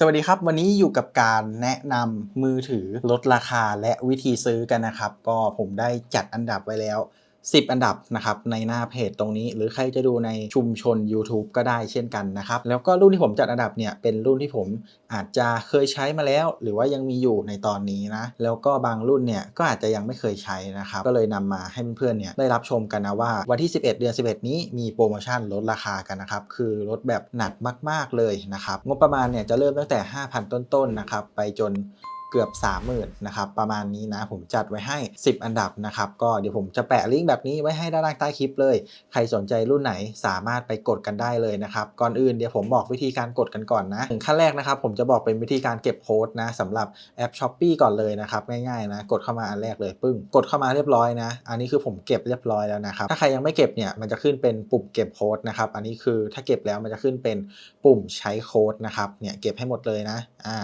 สวัสดีครับ วันนี้อยู่กับการแนะนำมือถือลดราคาและวิธีซื้อกันนะครับ ก็ผมได้จัดอันดับไว้แล้ว 10 อันดับนะครับในหน้าเพจตรงนี้ หรือใครจะดูในชุมชน YouTube ก็ได้เช่นกันนะครับแล้วก็รุ่นที่ผมจัดอันดับเนี่ยเป็นรุ่นที่ผมอาจจะเคยใช้มาแล้ว หรือว่ายังมีอยู่ในตอนนี้นะแล้วก็บางรุ่นเนี่ยก็อาจจะยังไม่เคยใช้นะครับก็เลยนำมาให้เพื่อนๆเนี่ยได้รับชมกันนะว่าวันที่ 11 เดือน 11 นี้มีโปรโมชั่นลดราคากันนะครับคือลดแบบหนักมาก ๆเลยนะครับงบประมาณเนี่ยจะเริ่มตั้งแต่ 5,000 ต้นๆนะครับไปจน เกือบ 30,000นะครับประมาณนี้นะผมจัดไว้ให้ 10 อันดับนะครับก็เดี๋ยวผมจะแปะลิงก์แบบนี้ไว้ให้ด้านล่างใต้คลิปเลย ใครสนใจรุ่นไหนสามารถไปกดกันได้เลยนะครับก่อนอื่นเดี๋ยวผมบอกวิธีการกดกันก่อนนะขั้นแรกนะครับผมจะบอกเป็นวิธีการเก็บโค้ดนะสำหรับแอป s h อ p e e ก่อนเลยนะครับง่ายๆนะกดเข้ามาอันแรกเลยปึ้งกดเข้ามาเรียบร้อยนะ อันนี้คือผมเก็บเรียบร้อยแล้วนะครับถ้าใครยังไม่เก็บเนี่ยมันจะขึ้นเป็นปุ่มเก็บโค้ดนะครับอันนี้คือถ้าเก็บแล้วมันจะขึ้นเป็นปุ่มใช้โค้ดนะครับเนี่ยเก็บให้หมดเลยนะอ่า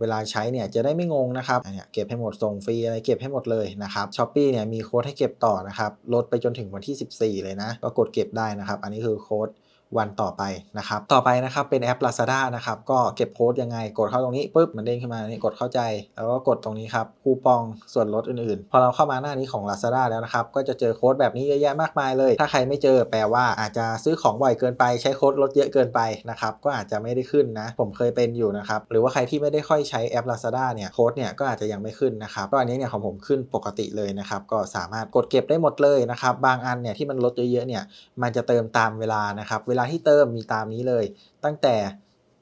เวลาใช้เนี่ยจะได้ไม่งงนะครับเนี้ยเก็บให้หมดส่งฟรีอะไรเก็บให้หมดเลยนะครับช้อปปีเนี่ยมีโค้ดให้เก็บต่อนะครับลดไปจนถึงวันที่ 14 เลยนะก็กดเก็บได้นะครับ อันนี้คือโค้ด วันต่อไปนะครับต่อไปนะครับเป็นแอป Lazada นะครับก็เก็บโค้ดยังไงกดเข้าตรงนี้ปุ๊บมันเด้งขึ้นมานี่กดเข้าใจ แล้วก็กดตรงนี้ครับคูปองส่วนลดอื่นๆ พอเราเข้ามาหน้านี้ของ Lazada แล้วนะครับก็จะเจอโค้ดแบบนี้เยอะแยะมากมายเลย ถ้าใครไม่เจอแปลว่าอาจจะซื้อของบ่อยเกินไปใช้โค้ดลดเยอะเกินไปนะครับก็อาจจะไม่ได้ขึ้นนะ ผมเคยเป็นอยู่นะครับหรือว่าใครที่ไม่ได้ค่อยใช้แอป Lazada เนี่ยโค้ดเนี่ยก็อาจจะยังไม่ขึ้นนะครับก็อันนี้เนี่ยของผมขึ้นปกติเลยนะครับก็สามารถกดเก็บได้หมดเลยนะครับบางอันเนี่ยที่มันลดเยอะๆเนี่ยมันจะเติมตามเวลานะครับเวลาที่เติมมีตามนี้เลย ตั้งแต่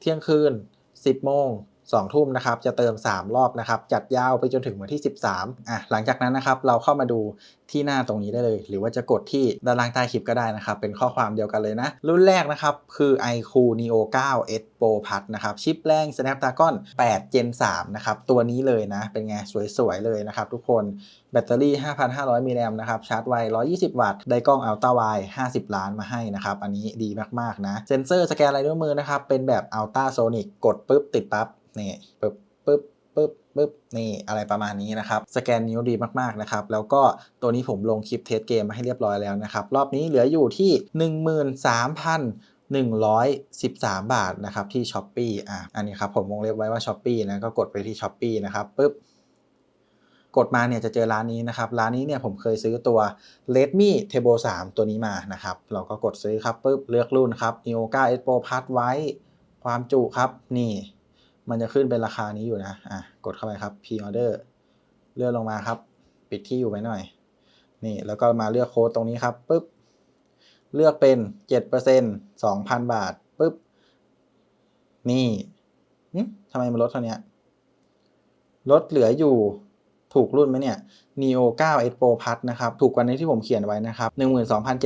เที่ยงคืน 10 โมง 2 ทุ่มนะครับจะเติม 3 รอบนะครับจัดยาวไปจนถึงวันที่ 13อะหลังจากนั้นนะครับเราเข้ามาดูที่หน้าตรงนี้ได้เลย หรือว่าจะกดที่ด้านล่างใต้คลิปก็ได้นะครับเป็นข้อความเดียวกันเลยนะ รุ่นแรกนะครับคือ iQ Neo 9 S Pro Plus นะครับชิปแรง Snapdragon 8 Gen 3นะครับตัวนี้เลยนะ เป็นไง สวย ๆ เลยนะครับทุกคนแบตเตอรี่ 5,500มิลลิแอมป์นะครับชาร์จไว 120 วัตต์ ได้กล้องอัลตร้าไว50 ล้านมาให้นะครับอันนี้ดีมากๆนะ เซนเซอร์สแกนลายนิ้วมือนะครับเป็นแบบอัลตราโซนิกกดปุ๊บติดปั๊บ นี่ปึ๊บปึ๊บปึ๊บปึ๊บนี่อะไรประมาณนี้นะครับ สแกนนิ้วดีมากๆนะครับ แล้วก็ตัวนี้ผมลงคลิปเทสเกมมาให้เรียบร้อยแล้วนะครับ รอบนี้เหลืออยู่ที่ 13,000 113 บาทนะครับที่ s h อ p e e อะอันนี้ครับผมวงเล็บไว้ว่า s h อ p e e นะก็กดไปที่ s h อ p e e นะครับปุ๊บกดมาเนี่ยจะเจอร้านนี้นะครับ ร้านนี้เนี่ยผมเคยซื้อตัว Redmi Turbo 3 ตัวนี้มานะครับ เราก็กดซื้อครับปุ๊บเลือกรุ่นครับ Neo 9 S Pro Plus ไว้ความจุครับนี่ มันจะขึ้นเป็นราคานี้อยู่นะ อะ กดเข้าไปครับ p Order เลื่อนลงมาครับ ปิดที่อยู่ไว้หน่อย นี่ แล้วก็มาเลือกโค้ดตรงนี้ครับปุ๊บ เลือกเป็น 7% 2,000 บาทปุ๊บ นี่ทำไมมันลดเท่านี้ ลดเหลืออยู่ ถูกรุ่นไหมเนี่ย Neo 9 S Pro Plus นะครับ ถูกกว่านี้ที่ผมเขียนไว้นะครับ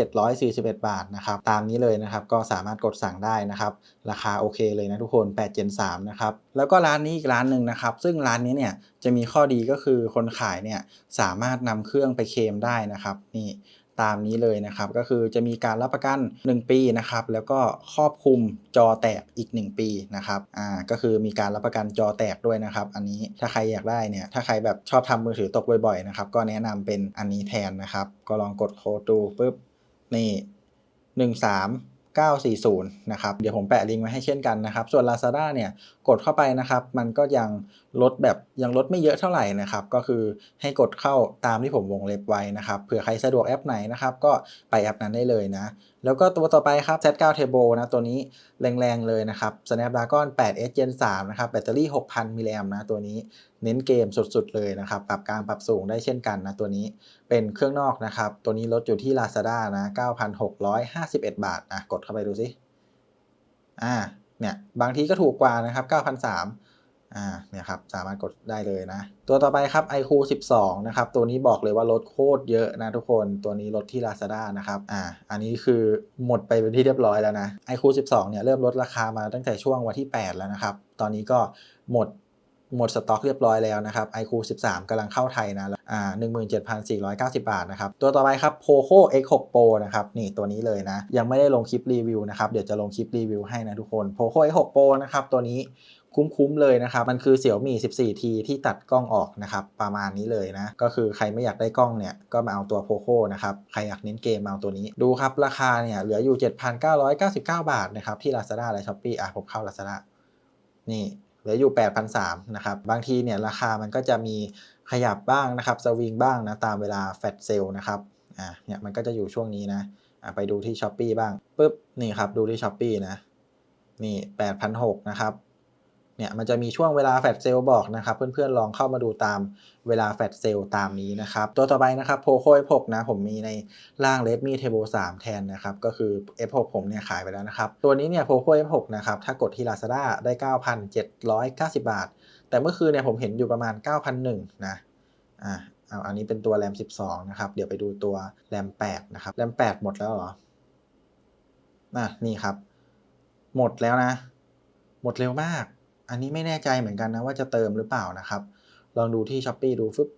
12,741 บาทนะครับ ตามนี้เลยนะครับ ก็สามารถกดสั่งได้นะครับ ราคาโอเคเลยนะทุกคน 8 Gen 3 นะครับ แล้วก็ร้านนี้อีกร้านหนึ่งนะครับ ซึ่งร้านนี้เนี่ยจะมีข้อดีก็คือคนขายเนี่ยสามารถนำเครื่องไปเคลมได้นะครับ นี่ ตามนี้เลยนะครับ ก็คือจะมีการรับประกัน 1 ปีนะครับ แล้วก็ครอบคลุมจอแตกอีก 1 ปีนะครับอ่าก็คือมีการรับประกันจอแตกด้วยนะครับ อันนี้ถ้าใครอยากได้เนี่ยถ้าใครแบบชอบทำมือถือตกบ่อยๆนะครับก็แนะนำเป็นอันนี้แทนนะครับ ก็ลองกดโค้ดดูปุ๊บนี่ 13 940 นะครับ เดี๋ยวผมแปะลิงก์ไว้ให้เช่นกันนะครับ ส่วน Lazada เนี่ยกดเข้าไปนะครับ มันก็ยังลดแบบยังลดไม่เยอะเท่าไหร่นะครับ ก็คือให้กดเข้าตามที่ผมวงเล็บไว้นะครับ เผื่อใครสะดวกแอปไหนนะครับ ก็ไปแอปนั้นได้เลยนะ แล้วก็ตัวต่อไปครับ Z9 Turbo นะ ตัวนี้แรงๆเลยนะครับ Snapdragon 8 S Gen 3 นะครับ แบตเตอรี่ 6,000 มิลลิแอมป์นะตัวนี้ เน้นเกมสุดๆเลยนะครับ ปรับกลางปรับสูงได้เช่นกันนะตัวนี้เป็นเครื่องนอกนะครับ ตัวนี้ลดอยู่ที่ Lazada นะ 9,651 บาทอะกดเข้าไปดูสิอ่าเนี่ยบางทีก็ถูกกว่านะครับ9,300อ่าเนี่ยครับสามารถกดได้เลยนะ ตัวต่อไปครับ iQOO 12 นะครับ ตัวนี้บอกเลยว่าลดโคตรเยอะนะทุกคนตัวนี้ลดที่ Lazada นะครับอ่าอันนี้คือหมดไปเป็นที่เรียบร้อยแล้วนะ iQOO 12 เนี่ยเริ่มลดราคามาตั้งแต่ช่วงวันที่ 8 แล้วนะครับ ตอนนี้ก็หมด หมดสต็อกเรียบร้อยแล้วนะครับ iQOO 13กำลังเข้าไทยนะอ่า17,490 บาทนะครับ ตัวต่อไปครับ Poco X6 Pro นะครับ นี่ตัวนี้เลยนะ ยังไม่ได้ลงคลิปรีวิวนะครับ เดี๋ยวจะลงคลิปรีวิวให้นะทุกคน Poco X6 Pro นะครับ ตัวนี้คุ้มๆเลยนะครับ มันคือเสี่ยวมี่ 14T ที่ตัดกล้องออกนะครับ ประมาณนี้เลยนะ ก็คือใครไม่อยากได้กล้องเนี่ย ก็มาเอาตัว Poco นะครับ ใครอยากเน้นเกมมาเอาตัวนี้ ดูครับ ราคาเนี่ยเหลืออยู่ 7,999 บาทนะครับ ที่ Lazada และ Shopee อะผมเข้า Lazada นี่ เหลืออยู่ 8,300นะครับ บางทีเนี่ยราคามันก็จะมีขยับบ้างนะครับสวิงบ้างนะตามเวลาแฟลชเซลนะครับอ่าเนี่ยมันก็จะอยู่ช่วงนี้นะอ่าไปดูที่ช้อปปีบ้างปุ๊บนี่ครับดูที่ช้อปปีนะนี่8,600นะครับ เนี่ยมันจะมีช่วงเวลาแฟลชเซลบอกนะครับเพื่อนๆลองเข้ามาดูตามเวลาแฟลชเซลตามนี้นะครับ ตัวต่อไปนะครับ Poco F6 นะผมมีในร่าง Redmi Turbo 3แทนนะครับ ก็คือ F6 ผมเนี่ยขายไปแล้วนะครับ ตัวนี้เนี่ย Poco F6 นะครับ ถ้ากดที่ Lazada ได้ 9,790 บาท แต่เมื่อคืนเนี่ยผมเห็นอยู่ประมาณ9,100นะอ่าเอาอันนี้เป็นตัว RAM 12 นะครับ เดี๋ยวไปดูตัว RAM 8นะครับ RAM 8หมดแล้วเหรอน่ะนี่ครับ หมดแล้วนะ หมดเร็วมาก อันนี้ไม่แน่ใจเหมือนกันนะว่าจะเติมหรือเปล่านะครับ ลองดูที่ s h อ p e e ดูฟึบ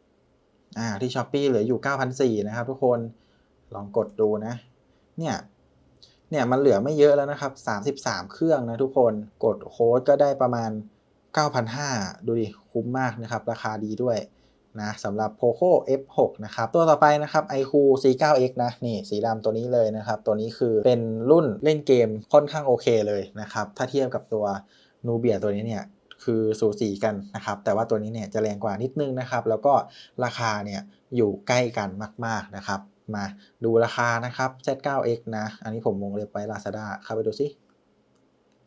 อ่าที่ s h อ p e e เหลืออยู่ 9,400นะครับทุกคนลองกดดูนะ เนี่ยเนี่ยมันเหลือไม่เยอะแล้วนะครับ 33 เครื่องนะทุกคนกดโค้ดก็ได้ประมาณ 9,500 ดูดิ คุ้มมากนะครับ ราคาดีด้วยนะสำหรับ Poco F6 นะครับ ตัวต่อไปนะครับ iQOO C9X นะ นี่สีดำตัวนี้เลยนะครับ ตัวนี้คือเป็นรุ่นเล่นเกมค่อนข้างโอเคเลยนะครับ ถ้าเทียบกับตัว Nubia ตัวนี้เนี่ยคือสูสีกันนะครับ แต่ว่าตัวนี้เนี่ยจะแรงกว่านิดนึงนะครับ แล้วก็ราคาเนี่ยอยู่ใกล้กันมาก ๆนะครับ มาดูราคานะครับ Z9X นะ อันนี้ผมวงเล็บไว้ Lazada เข้าไปดูสิ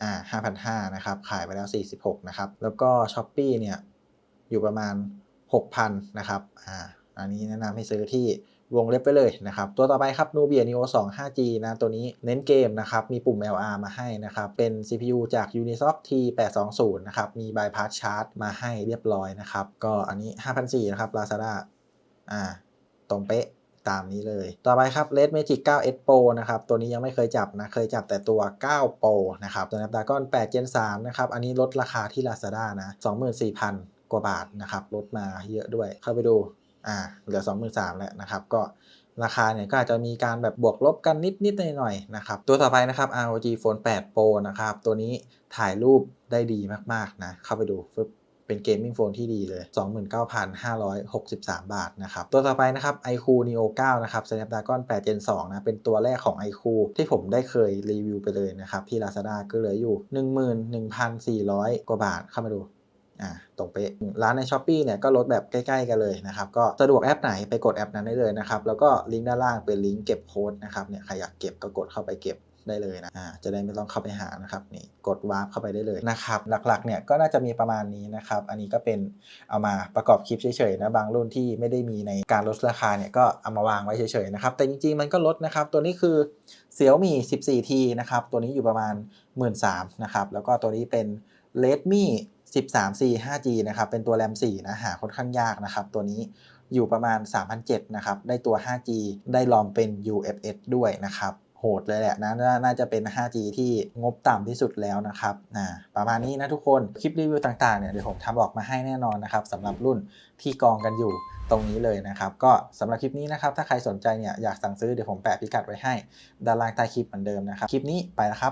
อ่า5,500นะครับ ขายไปแล้ว 46นะครับ แล้วก็ Shopee เนี่ยอยู่ประมาณ 6,000นะครับ อ่า อันนี้แนะนำให้ซื้อที่วงเล็บไปเลยนะครับ ตัวต่อไปครับ Nubia Neo 2 5G นะ ตัวนี้เน้นเกมนะครับ มีปุ่ม LR มาให้นะครับ เป็น CPU จาก Unisoc T820 นะครับ มี bypass charge มาให้เรียบร้อยนะครับ ก็อันนี้ 5,400นะครับ Lazada อ่า ตรงเป๊ะตามนี้เลย ต่อไปครับ Red Magic 9S Pro นะครับ ตัวนี้ยังไม่เคยจับนะ เคยจับแต่ตัว 9 Pro นะครับตัว Snapdragon 8 Gen 3นะครับ อันนี้ลดราคาที่ Lazada นะ 24,000 กว่าบาทนะครับ ลดมาเยอะด้วย เข้าไปดู อ่าเหลือ 23,000แล้วนะครับก็ราคาเนี่ยก็อาจจะมีการแบบบวกลบกันนิดๆหน่อยๆนะครับตัวต่อไปนะครับ ROG Phone 8 Pro นะครับตัวนี้ถ่ายรูปได้ดีมากๆนะเข้าไปดูฟึบเป็นเกมมิ่งโฟนที่ดีเลย 29,563 บาทนะครับ ตัวต่อไปนะครับ iQOO Neo 9 นะครับ Snapdragon 8 Gen 2 นะ เป็นตัวแรกของ iQOO ที่ผมได้เคยรีวิวไปเลยนะครับ ที่ Lazada ก็เหลืออยู่ 11,400 กว่าบาทเข้ามาดู อ่าตรงเป๊ะร้านใน Shopee เนี่ยก็ลดแบบใกล้ๆกันเลยนะครับ ก็สะดวกแอปไหนไปกดแอปนั้นได้เลยนะครับ แล้วก็ลิงก์ด้านล่างเป็นลิงก์เก็บโค้ดนะครับเนี่ยใครอยากเก็บก็กดเข้าไปเก็บได้เลยนะอ่าจะได้ไม่ต้องเข้าไปหานะครับนี่กดวาร์ปเข้าไปได้เลยนะครับ หลักๆเนี่ยก็น่าจะมีประมาณนี้นะครับ อันนี้ก็เป็นเอามาประกอบคลิปเฉยๆนะบางรุ่นที่ไม่ได้มีในการลดราคาเนี่ยก็เอามาวางไว้เฉยๆนะครับ แต่จริงๆมันก็ลดนะครับ ตัวนี้คือ Xiaomi 14T นะครับ ตัวนี้อยู่ประมาณ 13,000นะครับ แล้วก็ตัวนี้เป็น Redmi 13C 5G นะครับเป็นตัว RAM 4นะหาค่อนข้างยากนะครับ ตัวนี้อยู่ประมาณ3,700นะครับ ได้ตัว 5G ได้ลองเป็น UFS ด้วยนะครับ โหดเลยแหละนะนน่าจะเป็น 5G ที่งบต่ำที่สุดแล้วนะครับอ่าประมาณนี้นะทุกคน คลิปรีวิวต่างๆเนี่ยเดี๋ยวผมทำออกมาให้แน่นอนนะครับสำหรับรุ่นที่กองกันอยู่ตรงนี้เลยนะครับ ก็สำหรับคลิปนี้นะครับ ถ้าใครสนใจเนี่ยอยากสั่งซื้อเดี๋ยวผมแปะพิกัดไว้ให้ด้านล่างใต้คลิปเหมือนเดิมนะครับ คลิปนี้ไปแล้วครับ